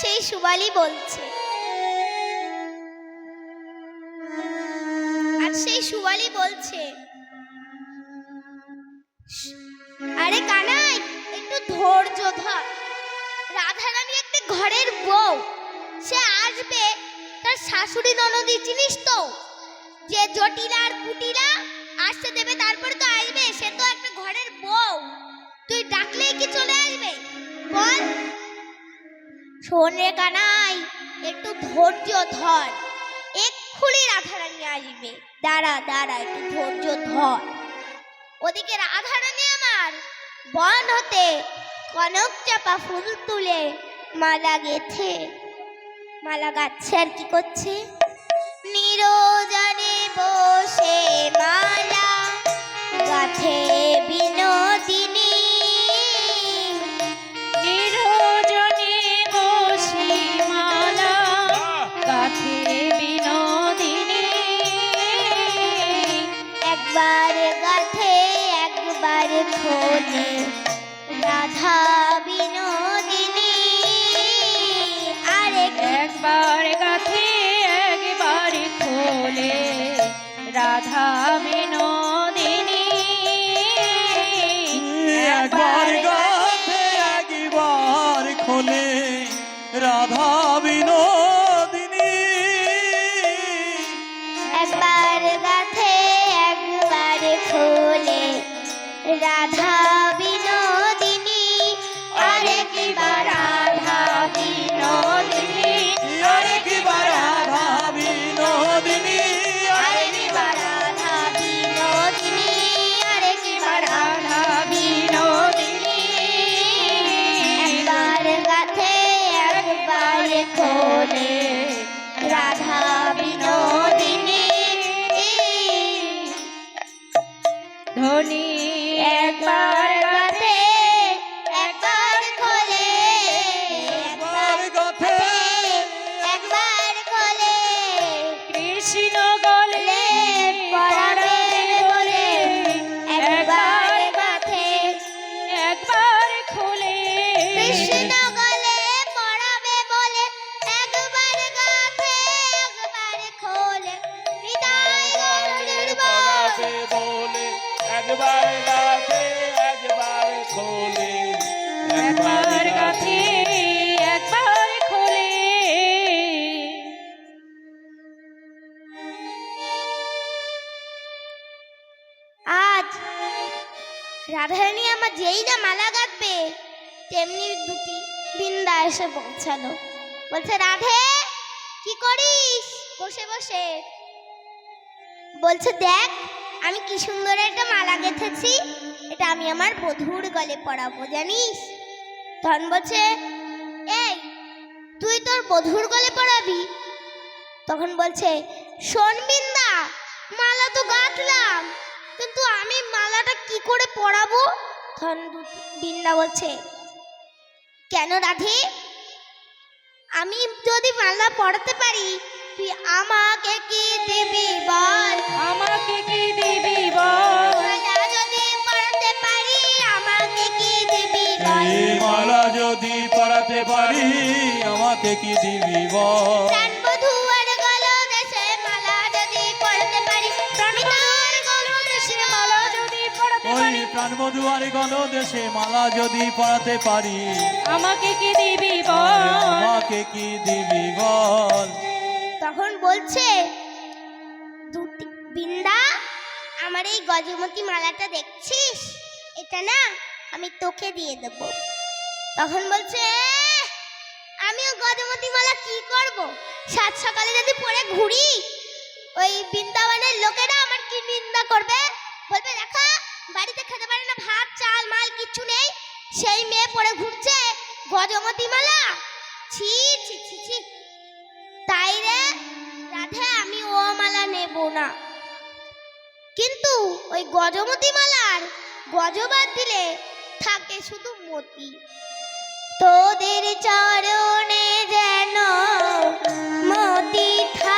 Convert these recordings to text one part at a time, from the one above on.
সেই সুবালি বলছে। আর সেই সুবালি বলছে আরে কানাই, একটু ধৈর্য ধর। রাধারানী একটা ঘরের বউ, সে আসবে তার শাশুড়ি ননদি জিনিস তো? যে জটিলা আর কুটিলা, আসতে দেবে, তারপরে তো আসবে, সে তো একটা ঘরের বউ। তুই ডাকলেই কি চলে আসবে? বল। শোন রে কানাই, একটু ধৈর্য ধর। এক্ষুনি রাধারানী আসবে। দাঁড়া দাঁড়া, একটু ধৈর্য ধর। ওদিকে রাধারানী আমার বন হতে কনক চাপা ফুল তুলে মালা গেছে মালা গাচ্ছে আর কি করছে? নিরোজনে রাধা বিনোদিনী ধনী একবার গাথে একবার খোলে একবার গাথে একবার খোলে। আজ রাধারানী আমার যেই না মালা গাঁথবে তেমনি দুটি বৃন্দা এসে পৌঁছালো। বলছে রাধে কি করিস? বসে বসে। বলছে দেখ আমি কি সুন্দর একটা মালা গেঁথেছি? এটা আমি আমার বধুর গলে পরাবো, জানিস? ধন বলছে, এই, তুই তোর বধুর গলে পরাবি? তখন বলছে, শোন বিন্দা, মালা তো গাঁথলাম, কিন্তু আমি মালাটা কি করে পরাবো? ধন বিন্দা বলছে, কেন রাধে? আমি যদি মালা পড়াতে পারি আমাকে কি দিবি বল? আমাকে কি দিবি বল? মালা যদি পড়াতে পারি আমাকে কি দিবি বল? মালা যদি পড়াতে পারি আমাকে কি দিবি বল? প্রাণ বধূ গল দেশে মালা যদি পড়াতে পারি আমি তোর গল দেশে মালা যদি পড়াতে পারি। গণ দেশে মালা যদি পড়াতে পারি। আমাকে কি দিবি বল? আমাকে কি দিবি বল? তখন বলছে দুটি বিন্দা আমার এই গজমতি মালাটা দেখছিস? এটা না আমি তোকে দিয়ে দেব। তখন বলছে "এ, আমিও গজমতি মালা কি করব? সাত সকালে যদি পরে ঘুরি ওই বৃন্দাবনের লোকেরা আমার কি নিন্দা করবে? বলবে দেখা বাড়িতে খেতে পারে না ভাত চাল মাল কিচ্ছু নেই। সেই মেয়ে পরে ঘুরছে গজমতি মালা। ছি ছি ছি ছি। তাই রে রাধে, আমি ও মালা নেব না। কিন্তু ওই গজমতি মালার গজবাদ দিলে থাকে শুধু মতি। তোদের চরণে যেন মতি থাকে।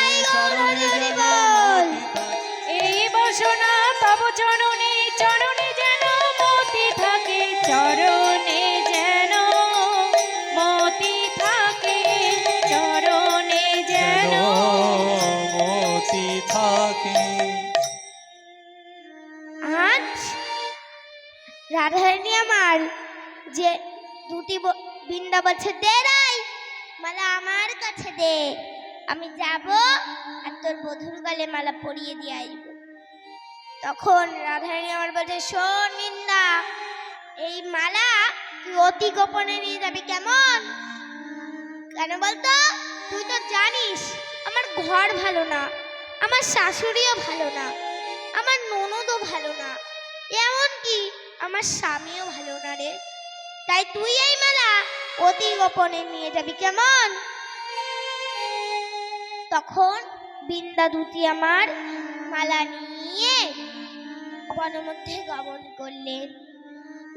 ব- বলছে দে রাই। মালা আমার কাছে দে। আমি যাব আর তোর বধুর গালে মালা পরিয়ে দিয়ে আসব তখন রাধারানী আমার বলছে, শোন নিন্দা, এই মালা তুই অতি গোপনে নিয়ে যাবি কেমন? কেন বলতো? তুই তো জানিস, আমার ঘর ভালো না, আমার শাশুড়িও ভালো না, আমার ননদও ভালো না, এমনকি আমার স্বামীও ভালো না রে। তাই তুই এই মালা অতি গোপনে নিয়ে যাবি কেমন? তখন বিন্দা দুটি আমার মালা নিয়ে বনের মধ্যে গমন করলেন।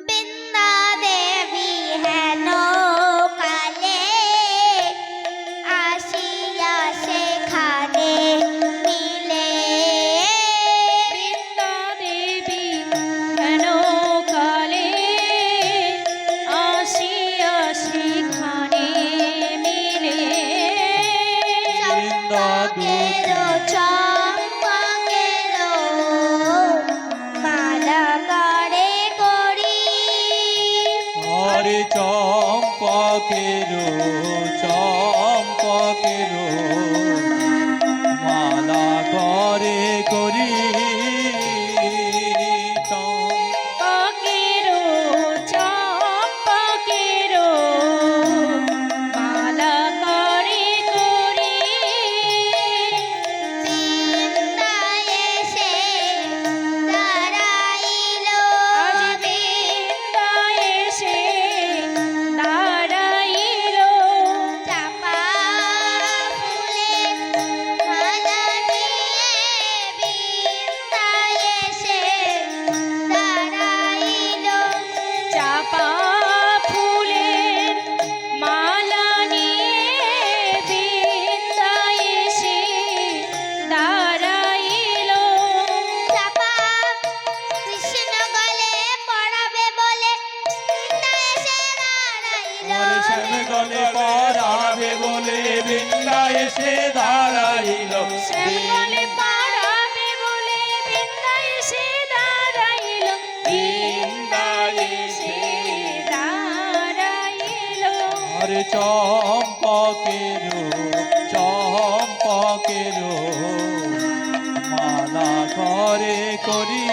বৃন্দা দেবী হেন শ্যাম গলে পরাবে বলে বৃন্দা এসে দাঁড়াইল। শ্যামলে পাড়াবে বলে বৃন্দায় এসে দাঁড়াইলো। বৃন্দায় এসে দাঁড়াইলো। হরে চম্পকের চম্পকের মালা করে করি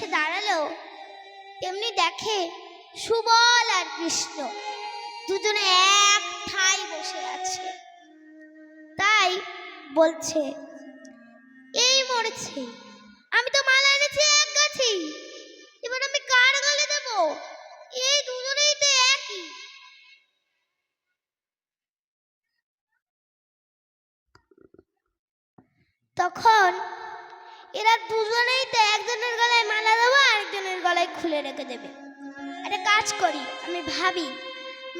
এসে দাঁড়াল। তেমনি দেখে সুবল আর কৃষ্ণ। দুজনে এক ঠাই বসে আছে। তাই বলছে, এই মরেছে। আমি তো মালা এনেছি, এক গাছি। এবার আমি কার গলে দেব? এই দুজনেই তো একই। তখন এরা দুজনেই তো একজনের খুলে রেখে দেবে। একটা কাজ করি আমি ভাবি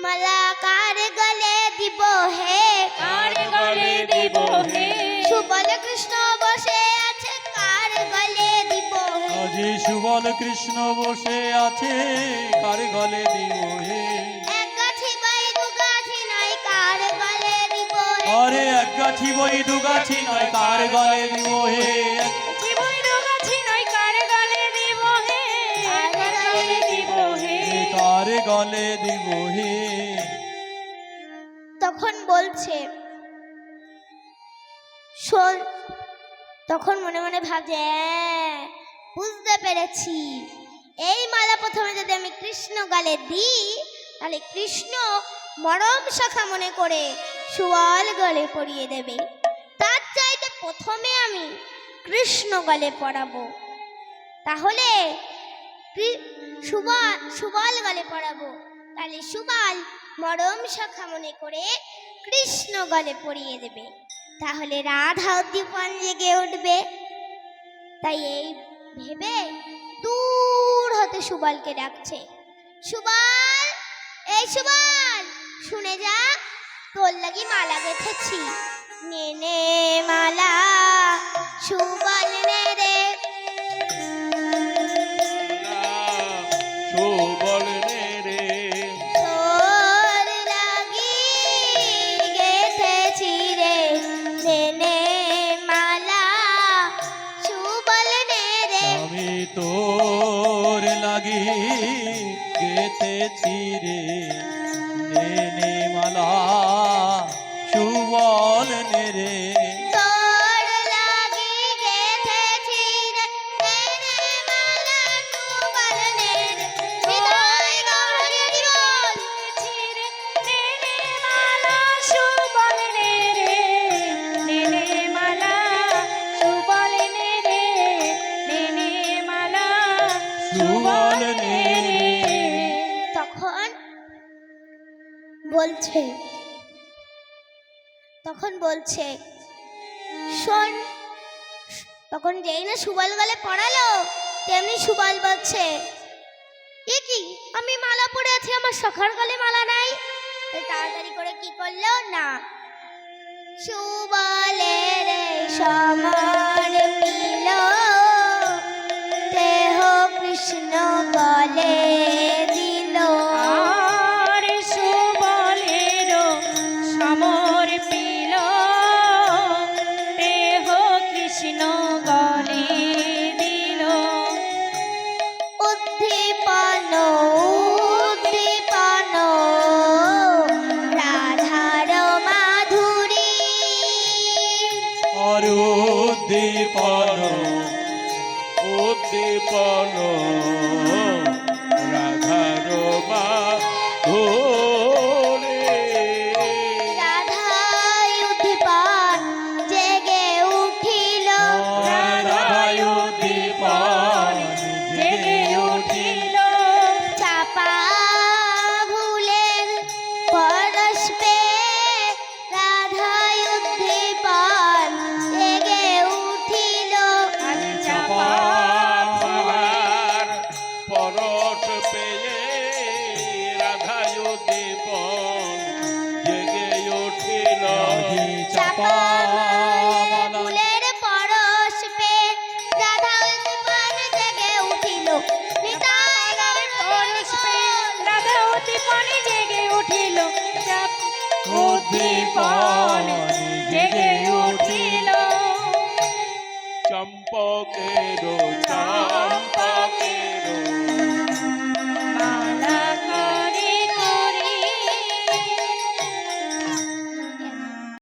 মালা কার গলে দিব হে। কার গলে দিব হে? সুবল কৃষ্ণ বসে আছে কার গলে দিব হে? আজি সুবল কৃষ্ণ বসে আছে কার গলে দিব হে? এক গাছি বাই দু গাছি নয় কার গলে দিব হে? আরে এক গাছি বই দু গাছি নয় কার গলে দিব হে? গলে দিব হে তখন বলছে শোন তখন মনে মনে ভাবছে "হ্যাঁ, বুঝতে পেরেছি। এই মালা প্রথমে যদি আমি কৃষ্ণ গালে দিই তাহলে কৃষ্ণ মরম শাখা মনে করে সুয়াল গলে পরিয়ে দেবে। তার চাইতে প্রথমে আমি কৃষ্ণ গলে পরাবো। তাহলে সুবল গলে পরাবো তাহলে সুবাল মরম শাখা মনে করে কৃষ্ণ গলে পড়িয়ে দেবে। তাহলে রাধা উদ্দীপন জেগে উঠবে। তাই এই ভেবে দূর হতে সুবলকে ডাকছে। সুবল, এই সুবল, শুনে যা, তোর লাগি মালা গেথেছি। নে মালা, সুবল। বলছে। তখন বলছে, শোন, তখন যেই না সুবল গলে পড়ালো, তেমনি সুবল বলছে, এ কি, আমি মালা পরে আছি, আমার সখার গলে মালা নাই? তাড়াতাড়ি করে কি করল? না, সুবলের সমর উদ্দীপন উদ্দীপন রাধার উদ্দীপন জেগে উঠিল। চাপা উদ্দীপন